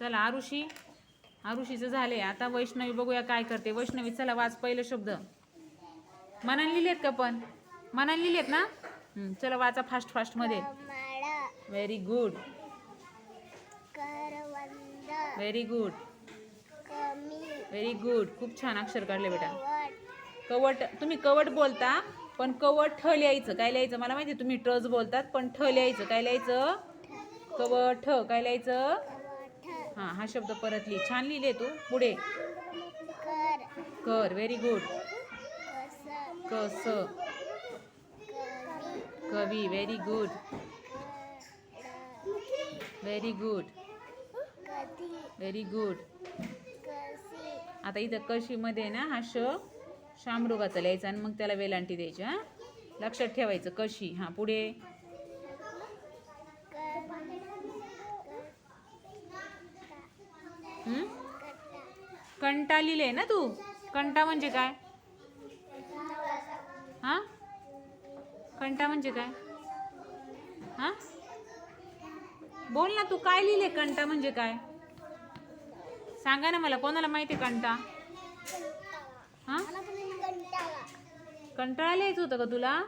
चला आरुषी. आरुषीचं झाले आता वैष्णवी बघूया काय करते. वैष्णवी चला वाच पहिलं शब्द. मनाने लिहिलेत का पण? मनाने लिहिलेत ना? चला वाचा फास्ट फास्टमध्ये. Very good very good very good खूप छान अक्षर काढले बेटा. कवट तुम्ही कवट बोलता पण कवट ठ लिहायचं. काय लिहायचं? मला माहिती तुम्ही टच बोलतात पण ठ लिहायचं. काय लिहायचं? कवठ काय लिहायचं? हां हा शब्द परत लिहि छान लिहिले तू. पुढे. कर. कर. व्हेरी गुड कस. कवी. कवी. Very good very good very good आता इथं कशीमध्ये ना हा श शामृगाचा लिहायचा आणि मग त्याला वेलांटी द्यायची हां? लक्षात ठेवायचं कशी. हां पुढे. कंटा लिहिले ना तू? कंटा म्हणजे काय? हां? कंटा म्हणजे काय? हां? बोल ना तू काय लिहिले कंटा म्हणजे काय? सांगा ना मला कोणाला माहिती आहे कंटा? हां? कंटाळा लिहायचं होतं का तुला?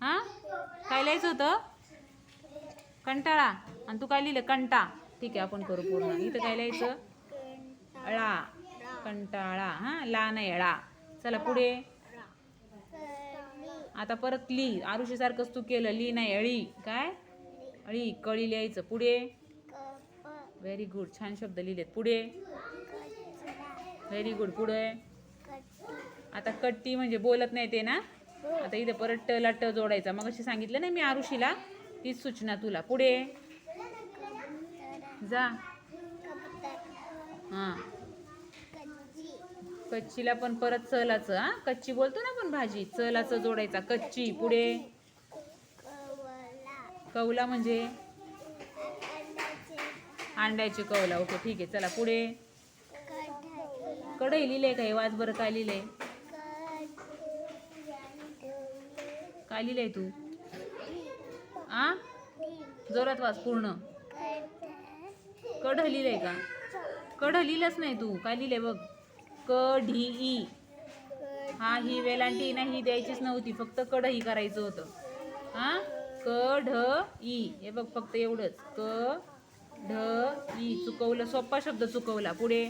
हां? काय लिहायचं होतं? कंटाळा. आणि तू काय लिहिलं कंटा. ठीक आहे आपण करू पूर्ण. इथं काय लिहायचं? अळा. कंटाळा. हां ला नाही अळा. चला पुढे. आता परत ली. आरुषीसारखंच तू केलं. ली नाही अळी. काय? अळी. कळी लिहायचं. पुढे. व्हेरी गुड छान शब्द लिहिलेत. पुढे. व्हेरी गुड पुढे. आता कट्टी म्हणजे बोलत नाही ते ना? आता इथे परत ट ला ट जोडायचा. मग अशी सांगितलं ना मी आरुषीला. तीच सूचना तुला. पुढे. जा. हां. कच्चीला पण परत चलाचं हा. कच्ची बोलतो ना आपण भाजी चलाचं जोडायचा कच्ची पुढे. कौला म्हणजे? अंड्याची. कौला ओके ठीक आहे चला पुढे. कढई. लिहिलंय काय वाच बरं काय लिहिलंय? काय लिहिलंय तू? आ? जोरात वाच पूर्ण. कढ लिहिलंय का? कढ लिहिलंच नाही तू. काय लिहिलंय बघ? कढी ई हा ही वेलांटी ना ही द्यायचीच नव्हती. फक्त कढई करायचं होतं. हा? क ढ ई हे बघ फक्त एवढंच. क ढ ई चुकवलं. सोपा शब्द चुकवला. पुढे.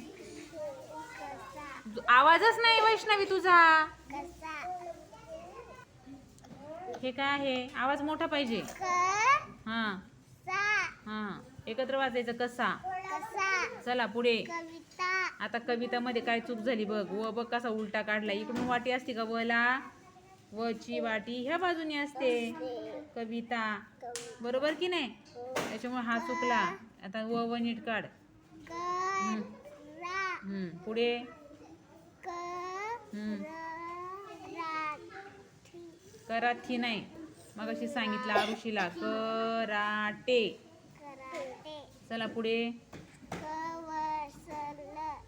आवाजच नाही वैष्णवी तुझा. हे काय आहे? आवाज मोठा पाहिजे. हा. हा. एकत्र वाचायचं कसा? चला पुढे. कविता. आता कवितामध्ये काय चूक झाली बघ. व बघ कसा उलटा काढला. इकडून वाटी असते का वला? वची वाटी ह्या बाजूने असते. कविता. बरोबर की नाही? त्याच्यामुळे हा चुकला. आता व व नीट काढ. पुढे. कराठी नाही मग अशी सांगितलं आरुषीला. कराटे. चला पुढे.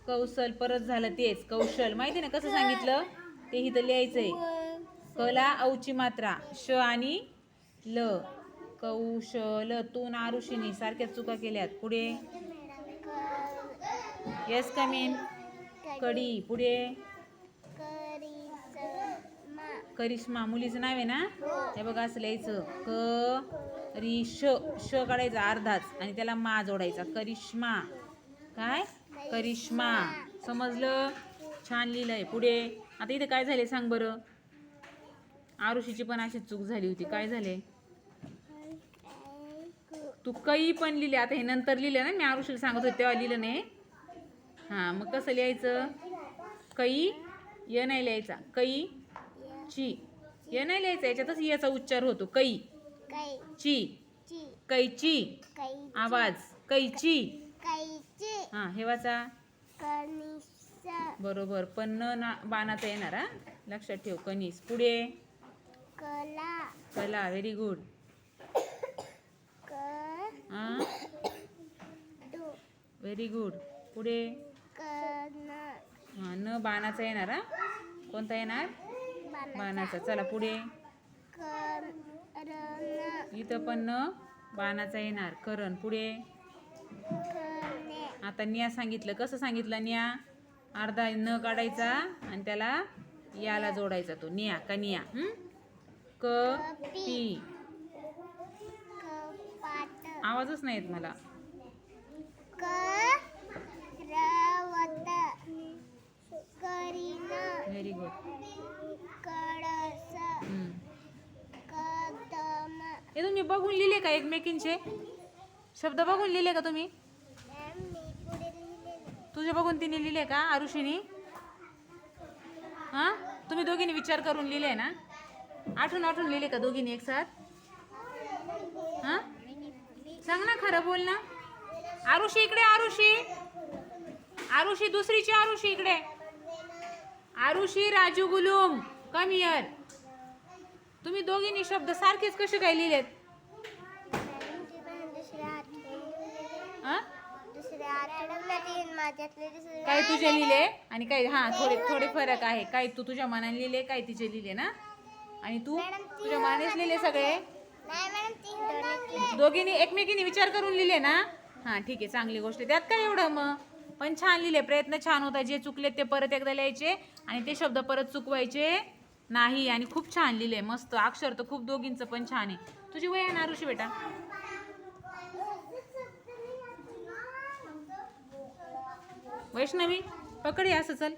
कौशल परत झालं तेच. कौशल. माहिती ना कसं सांगितलं? ते इथं लिहायचंय. कला औची मात्रा. श आणि ल. कौशल तू नारुषिनी सारख्या चुका केल्यात. पुढे. येस कमीन कडी. पुढे. करिश्मा. करिश्मा. मुलीचं नाव आहे ना? हे बघा असं लिहायचं. क री श श काढायचा अर्धाच आणि त्याला मा जोडायचा. करिश्मा. काय? करिश्मा. समजलं? छान लिहिलंय. पुढे. आता इथे काय झाले सांग बरं. आरुषीची पण अशी चूक झाली होती. काय झाले तू कई पण लिहिले. आता हे नंतर लिहिलं ना मी आरुषीला सांगत होते तेव्हा लिहिलं नाही. हां मग कसं लिहायचं? कई? य नाही लिहायचा. कई? ची. य नाही लिहायचा. याच्यातच याचा उच्चार होतो. कई. ची. कैची. कैची. आवाज. कैची. कैची. हां हे वाचा. बरोबर. पण न ना बाणाचा येणार हा? लक्षात ठेव. कनिस पुढे. कला. कला. व्हेरी गुड हां? व्हेरी गुड पुढे. हां न बाणाचा येणार हा? कोणता येणार? बाणाचा. चला पुढे. इथं पण न बाणाचा येणार. करण पुढे. आता निया सांगितलं. कसं सांगितलं निया? अर्धा न काढायचा आणि त्याला याला जोडायचा तो. निया का निया? क पी. आवाजच नाही येत मला क रवत करीन व्हेरी गुड कळस कदम हे तुम्ही बघून लिहिले का एकमेकींचे? शब्द बघून लिहिले का तुम्ही? तुझे बघून तिने लिहिले का आरुषीनी? हां? तुम्ही दोघींनी विचार करून लिहिले ना? आठवून आठवून लिहिले का दोघींनी एक साथ हां? सांग ना खरं बोल ना. आरुषी इकडे आरुषी. आरुषी दुसरीची आरुषी इकडे. आरुषी राजू गुलुम कम इयर तुम्ही दोघींनी शब्द सारखेच कसे काय लिहिलेत? काय हां? काही तुझे लिहिले? आणि काही हा थोडे थोडे फरक आहे. काही तू तुझ्या मनाने लिहिले काही तिचे लिहिले ना? आणि तू तुझ्या मनानेच लिहिले सगळे? दोघींनी एकमेकीने विचार करून लिहिले ना? हा ठीक आहे चांगली गोष्ट आहे. त्यात काय एवढं मग? पण छान लिहिले. प्रयत्न छान होता. जे चुकले ते परत एकदा लिहायचे आणि ते शब्द परत चुकवायचे. नाही आणि खूप छान लिहिले मस्त. अक्षर तर खूप दोघींचं पण छान आहे. तुझी वय आहे ना ऋषी बेटा. वैष्णवी पकडी असं चल.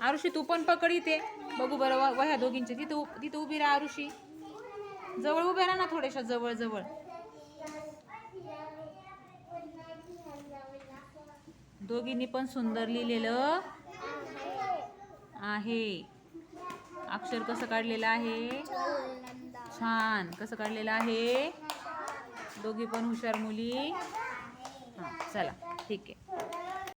आरुषी तू पण पकड इथे बघू बरं व- वह्या दोघींचे तिथं उ- तिथं उभी राहा आरुषी. जवळ उभे राहा ना थोड्याशा जवळ जवळ दोघींनी पण सुंदर लिहिलेलं आहे. अक्षर कसं काढलेलं आहे? छान. कसं काढलेलं आहे? दोघी पण हुशार मुली. हां चला. ठीक आहे.